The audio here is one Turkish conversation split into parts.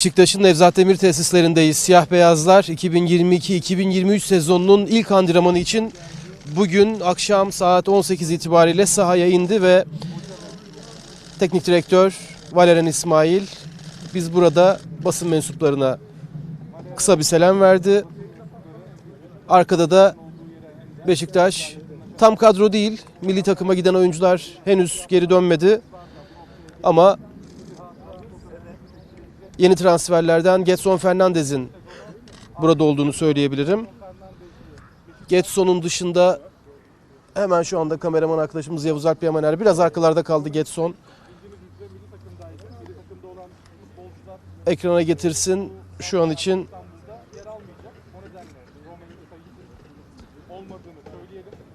Beşiktaş'ın Nevzat Demir tesislerindeyiz. Siyah Beyazlar 2022-2023 sezonunun ilk antrenmanı için bugün akşam saat 18 itibariyle sahaya indi ve teknik direktör Valerian İsmail biz burada basın mensuplarına kısa bir selam verdi. Arkada da Beşiktaş tam kadro değil. Milli takıma giden oyuncular henüz geri dönmedi. Ama yeni transferlerden Getson Fernandez'in burada olduğunu söyleyebilirim. Getson'un dışında hemen şu anda kameraman arkadaşımız Yavuz Alp Yamaner biraz arkalarda kaldı Getson. Ekrana getirsin şu an için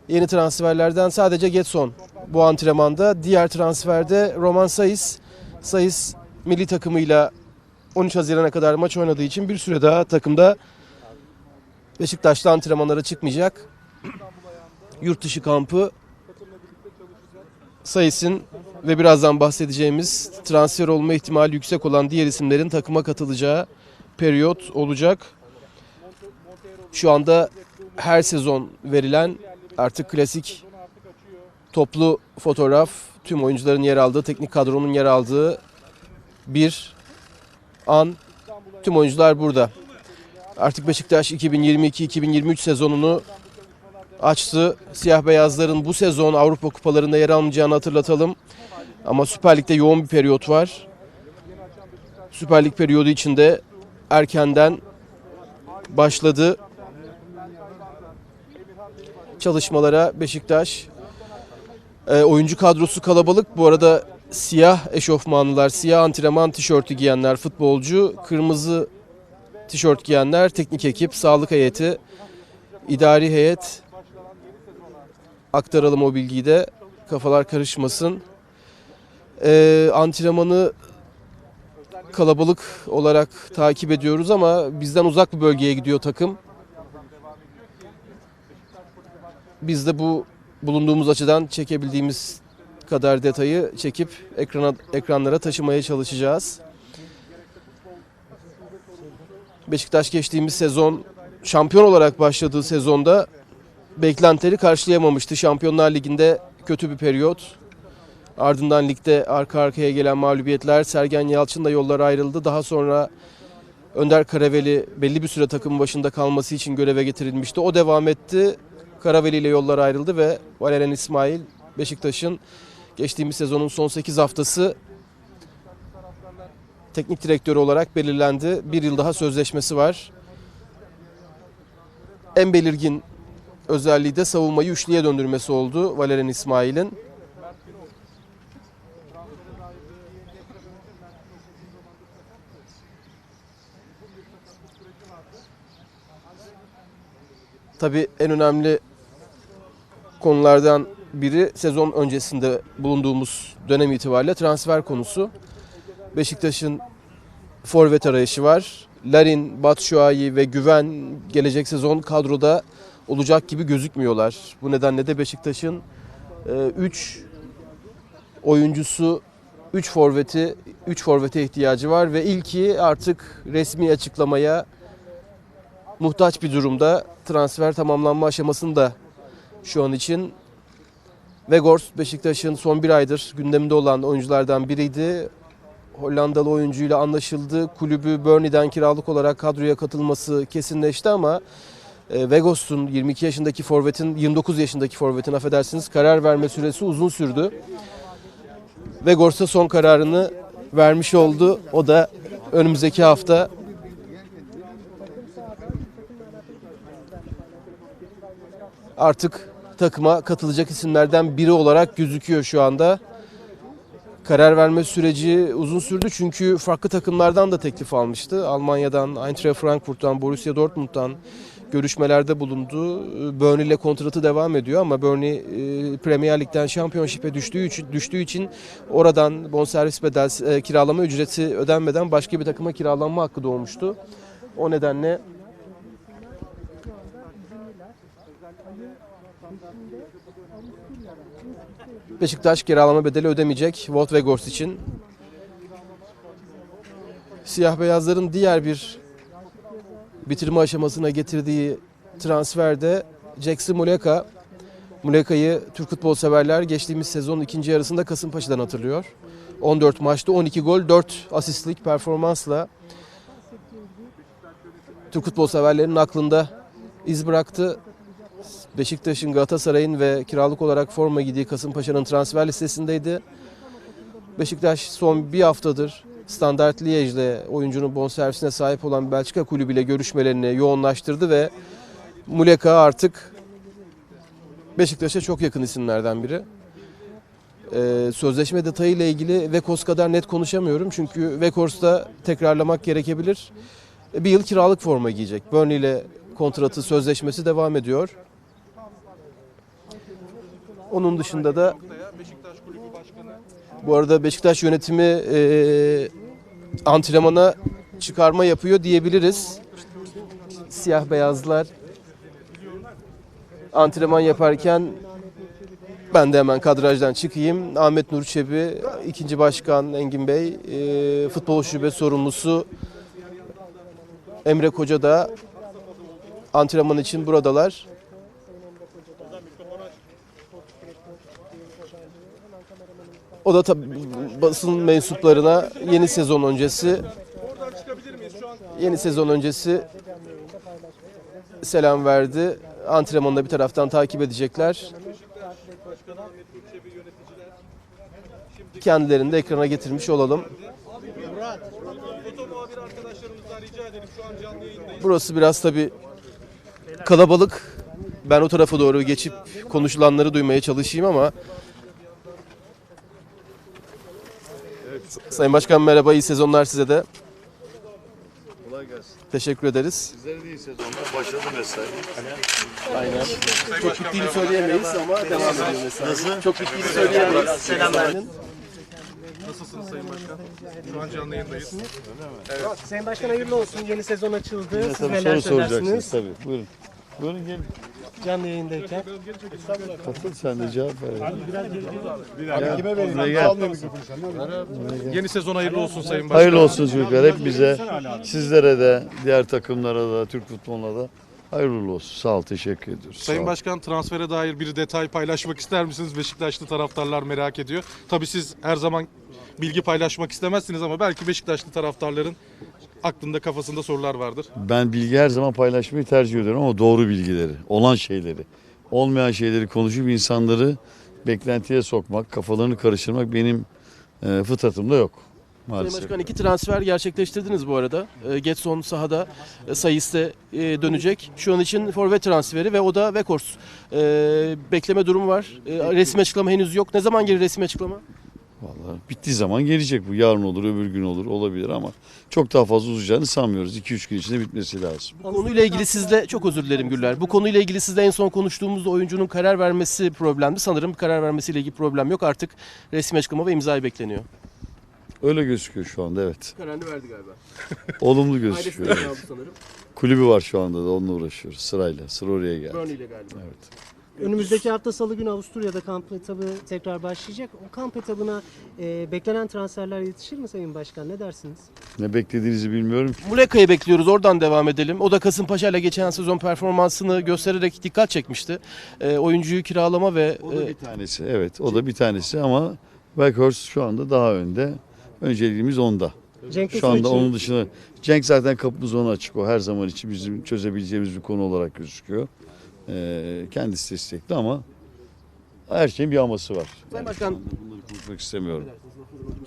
yeni transferlerden sadece Getson bu antrenmanda. Diğer transferde Roman Sayıs. Sayıs milli takımıyla 13 Haziran'a kadar maç oynadığı için bir süre daha takımda Beşiktaş'ta antrenmanlara çıkmayacak. Yurt dışı kampı Sayıs'ın ve birazdan bahsedeceğimiz transfer olma ihtimali yüksek olan diğer isimlerin takıma katılacağı periyot olacak. Şu anda her sezon verilen artık klasik toplu fotoğraf tüm oyuncuların yer aldığı, teknik kadronun yer aldığı bir an tüm oyuncular burada. Artık Beşiktaş 2022-2023 sezonunu açtı. Siyah beyazların bu sezon Avrupa kupalarında yer almayacağını hatırlatalım. Ama Süper Lig'de yoğun bir periyot var. Süper Lig periyodu içinde erkenden başladı çalışmalara Beşiktaş. E, oyuncu kadrosu kalabalık. Bu arada siyah eşofmanlılar, siyah antrenman tişörtü giyenler futbolcu, kırmızı tişört giyenler teknik ekip, sağlık heyeti, idari heyet. Aktaralım o bilgiyi de kafalar karışmasın. E, antrenmanı kalabalık olarak takip ediyoruz ama bizden uzak bir bölgeye gidiyor takım. Biz de bu bulunduğumuz açıdan çekebildiğimiz kadar detayı çekip ekrana ekranlara taşımaya çalışacağız. Beşiktaş geçtiğimiz sezon şampiyon olarak başladığı sezonda beklentileri karşılayamamıştı. Şampiyonlar Ligi'nde kötü bir periyot. Ardından ligde arka arkaya gelen mağlubiyetler Sergen Yalçın'la yollar ayrıldı. Daha sonra Önder Karaveli belli bir süre takım başında kalması için göreve getirilmişti. O devam etti. Karaveli ile yollar ayrıldı ve Valerian İsmail Beşiktaş'ın geçtiğimiz sezonun son 8 haftası teknik direktörü olarak belirlendi. Bir yıl daha sözleşmesi var. En belirgin özelliği de savunmayı üçlüye döndürmesi oldu Valerian İsmail'in. Tabii en önemli konulardan biri sezon öncesinde bulunduğumuz dönem itibariyle transfer konusu. Beşiktaş'ın forvet arayışı var. Larin, Batshuayi ve Güven gelecek sezon kadroda olacak gibi gözükmüyorlar. Bu nedenle de Beşiktaş'ın 3 oyuncusu, 3 forveti, 3 forvete ihtiyacı var ve ilki artık resmi açıklamaya muhtaç bir durumda. Transfer tamamlanma aşamasında şu an için. Vegors Beşiktaş'ın son bir aydır gündeminde olan oyunculardan biriydi. Hollandalı oyuncuyla anlaşıldı. Kulübü Burnley'den kiralık olarak kadroya katılması kesinleşti ama e, Vegors'un 22 yaşındaki forvetin 29 yaşındaki forvetin affedersiniz karar verme süresi uzun sürdü. Vegors'a son kararını vermiş oldu. O da önümüzdeki hafta artık takıma katılacak isimlerden biri olarak gözüküyor şu anda. Karar verme süreci uzun sürdü çünkü farklı takımlardan da teklif almıştı. Almanya'dan, Eintracht Frankfurt'tan, Borussia Dortmund'dan görüşmelerde bulundu. Burnley ile kontratı devam ediyor ama Burnley e, Premier Lig'den Championship'e düştüğü için, düştüğü için oradan bonservis bedel e, kiralama ücreti ödenmeden başka bir takıma kiralanma hakkı doğmuştu. O nedenle Beşiktaş kiralama bedeli ödemeyecek Wout Weghorst için. Siyah beyazların diğer bir bitirme aşamasına getirdiği transferde Jackson Muleka. Muleka'yı Türk futbol severler geçtiğimiz sezonun ikinci yarısında Kasımpaşa'dan hatırlıyor. 14 maçta 12 gol 4 asistlik performansla Türk futbol severlerinin aklında iz bıraktı. Beşiktaş'ın, Galatasaray'ın ve kiralık olarak forma giydiği Kasımpaşa'nın transfer listesindeydi. Beşiktaş son bir haftadır Standart Liège'le oyuncunun bonservisine sahip olan Belçika kulübüyle görüşmelerini yoğunlaştırdı ve Muleka artık Beşiktaş'a çok yakın isimlerden biri. Ee, sözleşme detayıyla ilgili Vekos kadar net konuşamıyorum çünkü Vekos'ta tekrarlamak gerekebilir. Bir yıl kiralık forma giyecek. Burnley ile kontratı, sözleşmesi devam ediyor. Onun dışında da bu arada Beşiktaş yönetimi e, antrenmana çıkarma yapıyor diyebiliriz. Siyah beyazlar antrenman yaparken ben de hemen kadrajdan çıkayım. Ahmet Nur Çebi, ikinci başkan Engin Bey, e, futbol şube sorumlusu Emre Koca da antrenman için buradalar. O da tabii basın mensuplarına yeni sezon öncesi yeni sezon öncesi selam verdi. Antrenmanını bir taraftan takip edecekler. Kendilerini de ekrana getirmiş olalım. Burası biraz tabii kalabalık. Ben o tarafa doğru geçip konuşulanları duymaya çalışayım ama Sayın Başkan merhaba, iyi sezonlar size de. Kolay gelsin. Teşekkür ederiz. Sizlerin iyi sezonlar. Başladı mesai. Aynen. Çok bittiğini söyleyemeyiz ama devam ediyor mesela. Çok bittiğini söyleyemeyiz. Selamlar. Nasılsınız Sayın Başkan? Şu an canlı yayındayız. Sayın Başkan hayırlı olsun. Yeni sezon açıldı. Siz tabii neler soru soracaksınız söylersiniz tabii. Buyurun. Buyurun gelin. canlı yayındayken? Katıl sen de cevap ver. Abi kime vereyim? Buraya gel. Almıyor mikrofonu. Yeni sezon hayırlı olsun Sayın Başkan. Hayırlı olsun çocuklar. Hep bize, sizlere de, diğer takımlara da, Türk futboluna da hayırlı uğurlu olsun. Sağ ol, teşekkür ediyoruz. Sağ Sayın ol. Başkan transfere dair bir detay paylaşmak ister misiniz? Beşiktaşlı taraftarlar merak ediyor. Tabii siz her zaman bilgi paylaşmak istemezsiniz ama belki Beşiktaşlı taraftarların aklında kafasında sorular vardır. Ben bilgi her zaman paylaşmayı tercih ediyorum ama doğru bilgileri, olan şeyleri. Olmayan şeyleri konuşup insanları beklentiye sokmak, kafalarını karıştırmak benim e, fıtratımda yok. Sayın Maalesef. Başkan iki transfer gerçekleştirdiniz bu arada. E, Getson sahada e, sayısı e, dönecek. Şu an için forvet transferi ve o da Vekors. E, bekleme durumu var. E, resmi açıklama henüz yok. Ne zaman gelir resmi açıklama? Vallahi bittiği zaman gelecek bu. Yarın olur, öbür gün olur, olabilir ama çok daha fazla uzayacağını sanmıyoruz. 2-3 gün içinde bitmesi lazım. Bu konuyla ilgili sizle çok özür dilerim Güller. Bu konuyla ilgili sizle en son konuştuğumuzda oyuncunun karar vermesi problemdi. Sanırım karar vermesiyle ilgili problem yok. Artık resmi açıklama ve imzayı bekleniyor. Öyle gözüküyor şu anda evet. Kararını verdi galiba. Olumlu gözüküyor. Ailesinden evet. aldı sanırım. Kulübü var şu anda da onunla uğraşıyoruz sırayla. Sıra oraya geldi. Burnley ile galiba. Evet. Önümüzdeki hafta Salı günü Avusturya'da kamp etabı tekrar başlayacak. O kamp etabına e, beklenen transferler yetişir mi Sayın Başkan? Ne dersiniz? Ne beklediğinizi bilmiyorum. Muleka'yı bekliyoruz. Oradan devam edelim. O da Kasımpaşa ile geçen sezon performansını göstererek dikkat çekmişti. E, oyuncuyu kiralama ve O da e, bir tanesi. Evet o da bir tanesi ama Weghorst şu anda daha önde. Önceliğimiz onda. Cenk Şu anda için onun dışında Cenk zaten kapımız ona açık. O her zaman için bizim çözebileceğimiz bir konu olarak gözüküyor. Ee, kendisi destekli ama her şeyin bir aması var. Sayın Başkan Bunları konuşmak istemiyorum.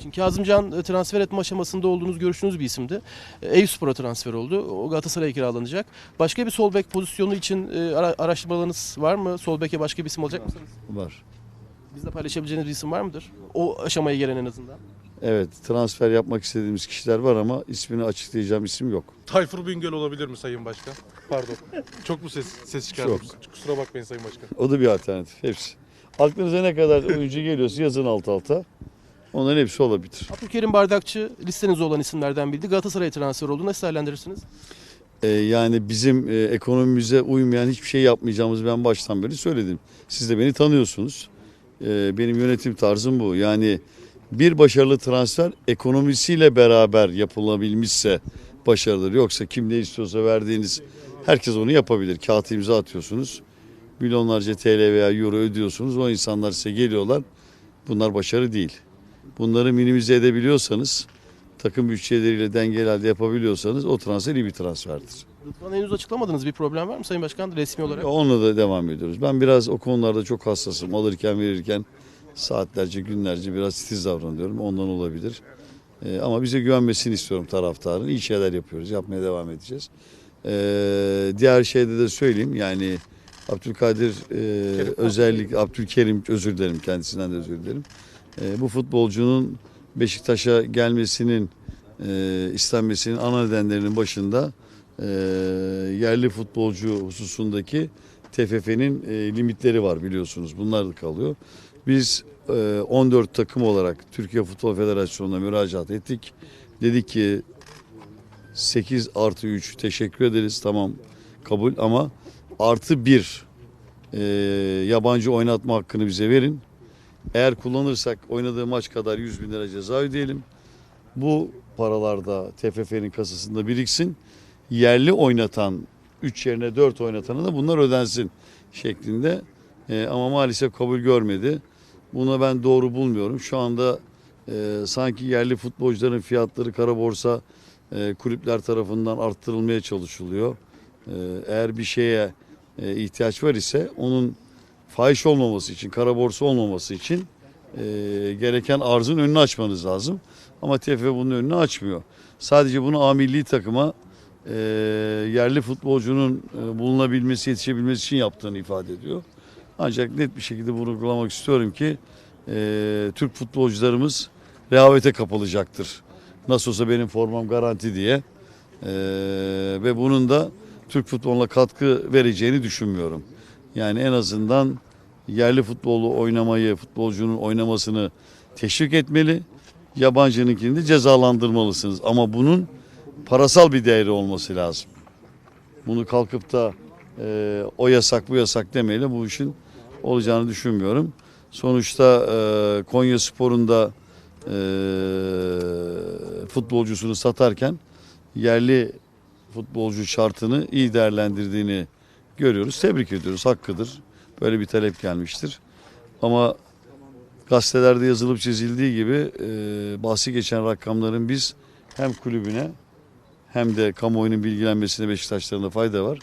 Şimdi Kazımcan e, transfer etme aşamasında olduğunuz görüştüğünüz bir isimdi. E, Eyüpspor'a transfer oldu. O Galatasaray'a kiralanacak. Başka bir sol bek pozisyonu için e, ara- araştırmalarınız var mı? Sol beke başka bir isim olacak mısınız? Var. Bizle paylaşabileceğiniz bir isim var mıdır? O aşamaya gelen en azından. Evet transfer yapmak istediğimiz kişiler var ama ismini açıklayacağım isim yok. Tayfur Bingöl olabilir mi Sayın Başkan? Pardon. Çok mu ses, ses çıkardım? Kusura bakmayın Sayın Başkan. O da bir alternatif. Hepsi. Aklınıza ne kadar oyuncu geliyorsa yazın alt alta. Onların hepsi olabilir. Abdülkerim Bardakçı listenizde olan isimlerden biriydi. Galatasaray'a transfer oldu. Nasıl değerlendirirsiniz? Ee, yani bizim e, ekonomimize uymayan hiçbir şey yapmayacağımızı ben baştan beri söyledim. Siz de beni tanıyorsunuz. Ee, benim yönetim tarzım bu. Yani Bir başarılı transfer ekonomisiyle beraber yapılabilmişse başarılıdır. Yoksa kim ne istiyorsa verdiğiniz herkes onu yapabilir. Kağıt imza atıyorsunuz. Milyonlarca TL veya euro ödüyorsunuz. O insanlar size geliyorlar. Bunlar başarı değil. Bunları minimize edebiliyorsanız, takım bütçeleriyle dengeli halde yapabiliyorsanız o transfer iyi bir transferdir. Rıdvan henüz açıklamadınız bir problem var mı Sayın Başkan resmi olarak? Onunla da devam ediyoruz. Ben biraz o konularda çok hassasım. Alırken verirken saatlerce, günlerce biraz titiz davranıyorum. Ondan olabilir. Ee, ama bize güvenmesini istiyorum taraftarın. İyi şeyler yapıyoruz. Yapmaya devam edeceğiz. Ee, diğer şeyde de söyleyeyim. Yani Abdülkadir e, özellikle Abdülkerim özür dilerim kendisinden de özür dilerim. Ee, bu futbolcunun Beşiktaş'a gelmesinin e, istenmesinin ana nedenlerinin başında e, yerli futbolcu hususundaki TFF'nin e, limitleri var biliyorsunuz. Bunlar da kalıyor. Biz e, 14 takım olarak Türkiye Futbol Federasyonu'na müracaat ettik. Dedik ki 8 artı 3 teşekkür ederiz tamam kabul ama artı 1 e, yabancı oynatma hakkını bize verin. Eğer kullanırsak oynadığı maç kadar 100 bin lira ceza ödeyelim. Bu paralar da TFF'nin kasasında biriksin. Yerli oynatan 3 yerine 4 oynatana da bunlar ödensin şeklinde. E, ama maalesef kabul görmedi. Buna ben doğru bulmuyorum. Şu anda e, sanki yerli futbolcuların fiyatları kara borsa e, kulüpler tarafından arttırılmaya çalışılıyor. E, eğer bir şeye e, ihtiyaç var ise onun fahiş olmaması için, kara borsa olmaması için e, gereken arzın önünü açmanız lazım. Ama TFF bunun önünü açmıyor. Sadece bunu A milli takıma e, yerli futbolcunun e, bulunabilmesi, yetişebilmesi için yaptığını ifade ediyor. Ancak net bir şekilde vurgulamak istiyorum ki e, Türk futbolcularımız rehavete kapılacaktır. Nasıl olsa benim formam garanti diye. E, ve bunun da Türk futboluna katkı vereceğini düşünmüyorum. Yani en azından yerli futbolu oynamayı, futbolcunun oynamasını teşvik etmeli. Yabancınınkini de cezalandırmalısınız. Ama bunun parasal bir değeri olması lazım. Bunu kalkıp da e, o yasak bu yasak demeyle bu işin olacağını düşünmüyorum. Sonuçta e, Konya Spor'un da e, futbolcusunu satarken yerli futbolcu şartını iyi değerlendirdiğini görüyoruz. Tebrik ediyoruz. Hakkıdır. Böyle bir talep gelmiştir. Ama gazetelerde yazılıp çizildiği gibi e, bahsi geçen rakamların biz hem kulübüne hem de kamuoyunun bilgilenmesine Beşiktaşların da fayda var.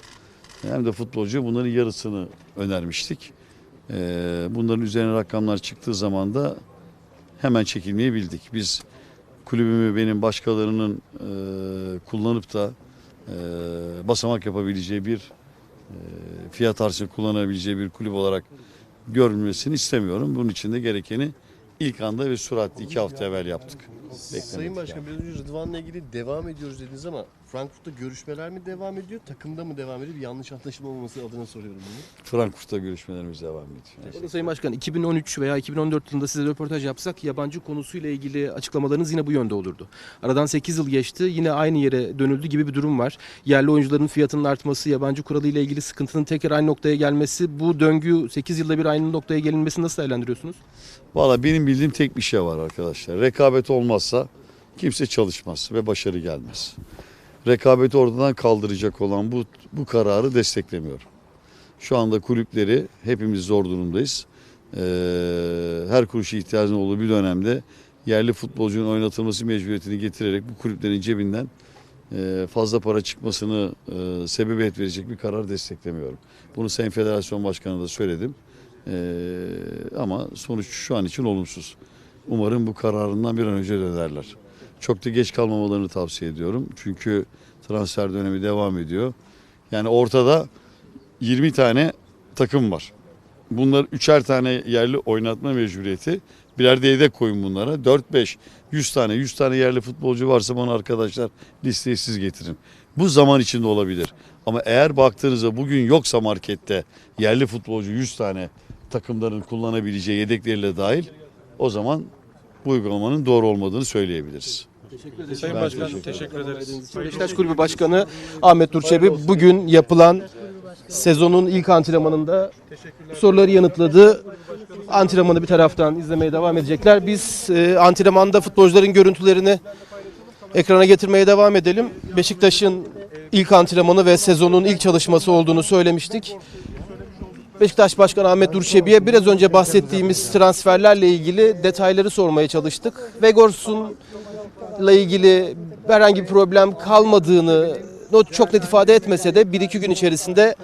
Hem de futbolcu bunların yarısını önermiştik. E, bunların üzerine rakamlar çıktığı zaman da hemen çekilmeyi bildik. Biz kulübümü benim başkalarının e, kullanıp da e, basamak yapabileceği bir e, fiyat artışı kullanabileceği bir kulüp olarak görülmesini istemiyorum. Bunun için de gerekeni ilk anda ve süratli iki hafta evvel yaptık. Beklemedik Sayın Başkan yani. biraz önce Rıdvan'la ilgili devam ediyoruz dediniz ama Frankfurt'ta görüşmeler mi devam ediyor, takımda mı devam ediyor? Bir yanlış anlaşılma olmaması adına soruyorum bunu. Frankfurt'ta görüşmelerimiz devam ediyor. Orada Sayın Başkan 2013 veya 2014 yılında size röportaj yapsak yabancı konusuyla ilgili açıklamalarınız yine bu yönde olurdu. Aradan 8 yıl geçti yine aynı yere dönüldü gibi bir durum var. Yerli oyuncuların fiyatının artması, yabancı kuralı ile ilgili sıkıntının tekrar aynı noktaya gelmesi, bu döngü 8 yılda bir aynı noktaya gelinmesini nasıl değerlendiriyorsunuz? Valla benim bildiğim tek bir şey var arkadaşlar. Rekabet olmazsa kimse çalışmaz ve başarı gelmez. Rekabeti ortadan kaldıracak olan bu, bu kararı desteklemiyorum. Şu anda kulüpleri hepimiz zor durumdayız. Ee, her kuruşa ihtiyacın olduğu bir dönemde yerli futbolcunun oynatılması mecburiyetini getirerek bu kulüplerin cebinden e, fazla para çıkmasını e, sebebiyet verecek bir karar desteklemiyorum. Bunu Sayın Federasyon Başkanı da söyledim. Ee, ama sonuç şu an için olumsuz. Umarım bu kararından bir an önce dönerler. Çok da geç kalmamalarını tavsiye ediyorum. Çünkü transfer dönemi devam ediyor. Yani ortada 20 tane takım var. Bunlar üçer tane yerli oynatma mecburiyeti. Birer de yedek koyun bunlara. 4-5, 100 tane, 100 tane yerli futbolcu varsa bana arkadaşlar listeyi siz getirin. Bu zaman içinde olabilir. Ama eğer baktığınızda bugün yoksa markette yerli futbolcu 100 tane takımların kullanabileceği yedekleriyle dahil o zaman bu uygulamanın doğru olmadığını söyleyebiliriz. Teşekkür ederiz. Sayın Ben Başkan teşekkür teşekkür ederiz. Beşiktaş Kulübü Başkanı Ahmet Durçebi bugün yapılan sezonun ilk antrenmanında soruları yanıtladı. antrenmanı bir taraftan izlemeye devam edecekler. Biz e, antrenmanda futbolcuların görüntülerini ekrana getirmeye devam edelim. Beşiktaş'ın ilk antrenmanı ve sezonun ilk çalışması olduğunu söylemiştik. Beşiktaş Başkanı Ahmet Durçebi'ye biraz önce bahsettiğimiz transferlerle ilgili detayları sormaya çalıştık. Vegors'unla ilgili herhangi bir problem kalmadığını çok net ifade etmese de 1-2 gün içerisinde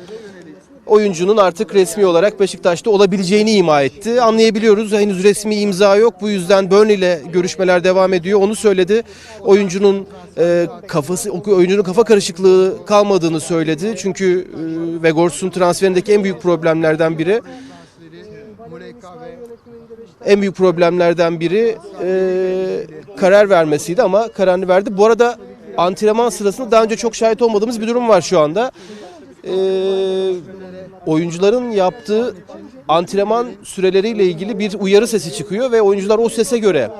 oyuncunun artık resmi olarak Beşiktaş'ta olabileceğini ima etti. Anlayabiliyoruz. Henüz resmi imza yok. Bu yüzden Burnley ile görüşmeler devam ediyor. Onu söyledi. Oyuncunun e, kafası oyuncunun kafa karışıklığı kalmadığını söyledi. Çünkü e, Vegors'un transferindeki en büyük problemlerden biri en büyük problemlerden biri e, karar vermesiydi ama kararını verdi. Bu arada antrenman sırasında daha önce çok şahit olmadığımız bir durum var şu anda. E, oyuncuların yaptığı antrenman süreleriyle ilgili bir uyarı sesi çıkıyor ve oyuncular o sese göre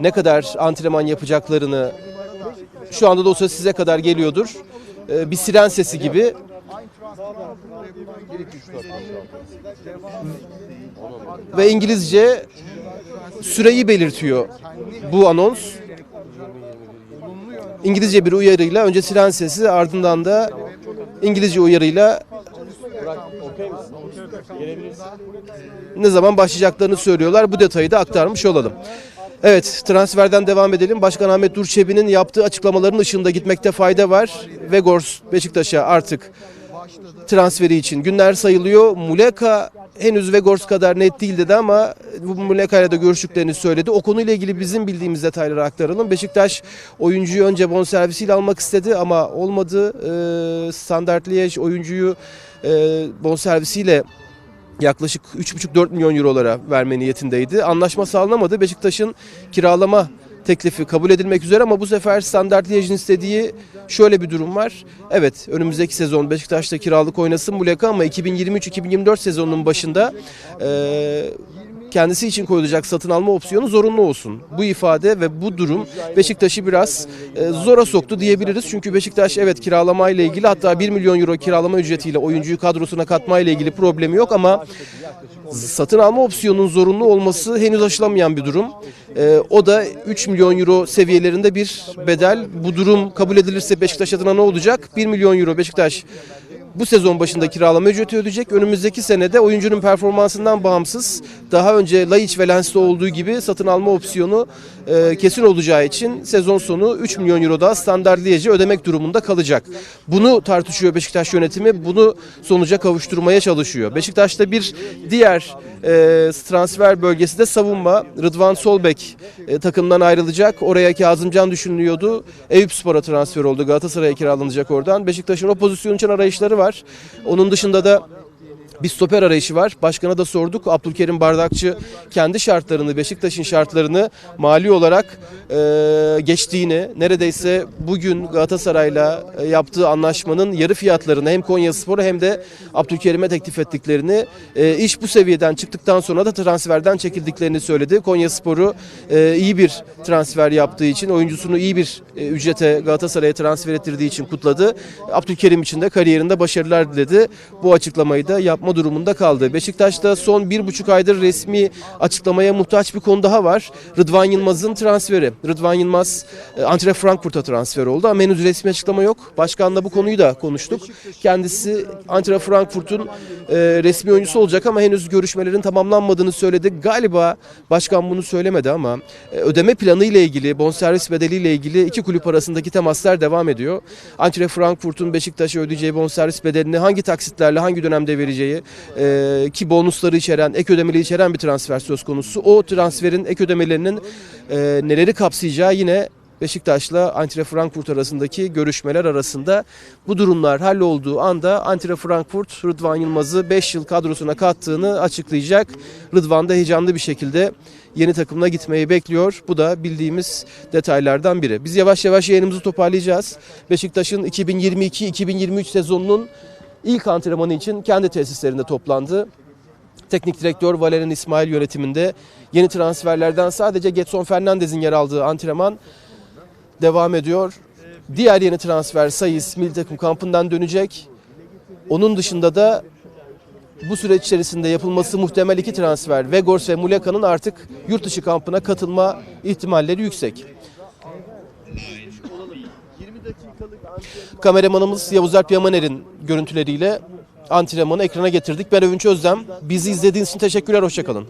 ne kadar antrenman yapacaklarını şu anda da o ses size kadar geliyordur. E, bir siren sesi gibi ve İngilizce süreyi belirtiyor bu anons. İngilizce bir uyarıyla önce siren sesi ardından da İngilizce uyarıyla ne zaman başlayacaklarını söylüyorlar. Bu detayı da aktarmış olalım. Evet transferden devam edelim. Başkan Ahmet Durçebi'nin yaptığı açıklamaların ışığında gitmekte fayda var. Vegors Beşiktaş'a artık transferi için günler sayılıyor. Muleka henüz Vegors kadar net değil dedi ama bu Muleka ile de görüştüklerini söyledi. O konuyla ilgili bizim bildiğimiz detayları aktaralım. Beşiktaş oyuncuyu önce bonservisiyle almak istedi ama olmadı. Ee, Standart Liège oyuncuyu e, bonservisiyle yaklaşık 3,5-4 milyon eurolara verme niyetindeydi. Anlaşma sağlanamadı. Beşiktaş'ın kiralama teklifi kabul edilmek üzere ama bu sefer Standart Liège'in istediği şöyle bir durum var. Evet önümüzdeki sezon Beşiktaş'ta kiralık oynasın Muleka ama 2023-2024 sezonunun başında eee kendisi için koyulacak satın alma opsiyonu zorunlu olsun. Bu ifade ve bu durum Beşiktaş'ı biraz e, zora soktu diyebiliriz. Çünkü Beşiktaş evet kiralama ile ilgili hatta 1 milyon euro kiralama ücretiyle oyuncuyu kadrosuna katma ile ilgili problemi yok ama satın alma opsiyonunun zorunlu olması henüz aşılamayan bir durum. E, o da 3 milyon euro seviyelerinde bir bedel. Bu durum kabul edilirse Beşiktaş adına ne olacak? 1 milyon euro Beşiktaş bu sezon başında kiralama ücreti ödeyecek. Önümüzdeki senede oyuncunun performansından bağımsız daha önce Laiç ve Lens'te olduğu gibi satın alma opsiyonu e, kesin olacağı için sezon sonu 3 milyon euro daha standart Liège'e ödemek durumunda kalacak. Bunu tartışıyor Beşiktaş yönetimi. Bunu sonuca kavuşturmaya çalışıyor. Beşiktaş'ta bir diğer e, transfer bölgesi de savunma. Rıdvan Solbek e, takımdan ayrılacak. Oraya Kazımcan düşünülüyordu. Eyüpspor'a transfer oldu. Galatasaray'a kiralanacak oradan. Beşiktaş'ın o pozisyon için arayışları var. Onun dışında da bir stoper arayışı var. Başkana da sorduk. Abdülkerim Bardakçı kendi şartlarını, Beşiktaş'ın şartlarını mali olarak e, geçtiğini, neredeyse bugün Galatasaray'la e, yaptığı anlaşmanın yarı fiyatlarını hem Konyaspor'a hem de Abdülkerim'e teklif ettiklerini, e, iş bu seviyeden çıktıktan sonra da transferden çekildiklerini söyledi. Konyaspor'u e, iyi bir transfer yaptığı için, oyuncusunu iyi bir e, ücrete Galatasaray'a transfer ettirdiği için kutladı. Abdülkerim için de kariyerinde başarılar diledi. Bu açıklamayı da yapma durumunda kaldı. Beşiktaş'ta son bir buçuk aydır resmi açıklamaya muhtaç bir konu daha var. Rıdvan Yılmaz'ın transferi. Rıdvan Yılmaz e, Antre Frankfurt'a transfer oldu ama henüz resmi açıklama yok. Başkanla bu konuyu da konuştuk. Kendisi Antre Frankfurt'un e, resmi oyuncusu olacak ama henüz görüşmelerin tamamlanmadığını söyledi. Galiba başkan bunu söylemedi ama e, ödeme planı ile ilgili, bonservis bedeli ile ilgili iki kulüp arasındaki temaslar devam ediyor. Antre Frankfurt'un Beşiktaş'a ödeyeceği bonservis bedelini hangi taksitlerle, hangi dönemde vereceği e, ki bonusları içeren, ek ödemeleri içeren bir transfer söz konusu. O transferin ek ödemelerinin e, neleri kapsayacağı yine Beşiktaş'la Eintracht Frankfurt arasındaki görüşmeler arasında bu durumlar hallolduğu anda Eintracht Frankfurt Rıdvan Yılmaz'ı 5 yıl kadrosuna kattığını açıklayacak. Rıdvan da heyecanlı bir şekilde yeni takımına gitmeyi bekliyor. Bu da bildiğimiz detaylardan biri. Biz yavaş yavaş yayınımızı toparlayacağız. Beşiktaş'ın 2022-2023 sezonunun ilk antrenmanı için kendi tesislerinde toplandı. Teknik direktör Valerian İsmail yönetiminde yeni transferlerden sadece Getson Fernandez'in yer aldığı antrenman devam ediyor. Diğer yeni transfer Sayıs milli takım kampından dönecek. Onun dışında da bu süreç içerisinde yapılması muhtemel iki transfer Vegors ve Muleka'nın artık yurt dışı kampına katılma ihtimalleri yüksek. 20 dakikalık antrenman Kameramanımız Yavuz Alp Yamaner'in görüntüleriyle antrenmanı ekrana getirdik. Ben Övünç Özlem. Bizi izlediğiniz için teşekkürler, hoşçakalın.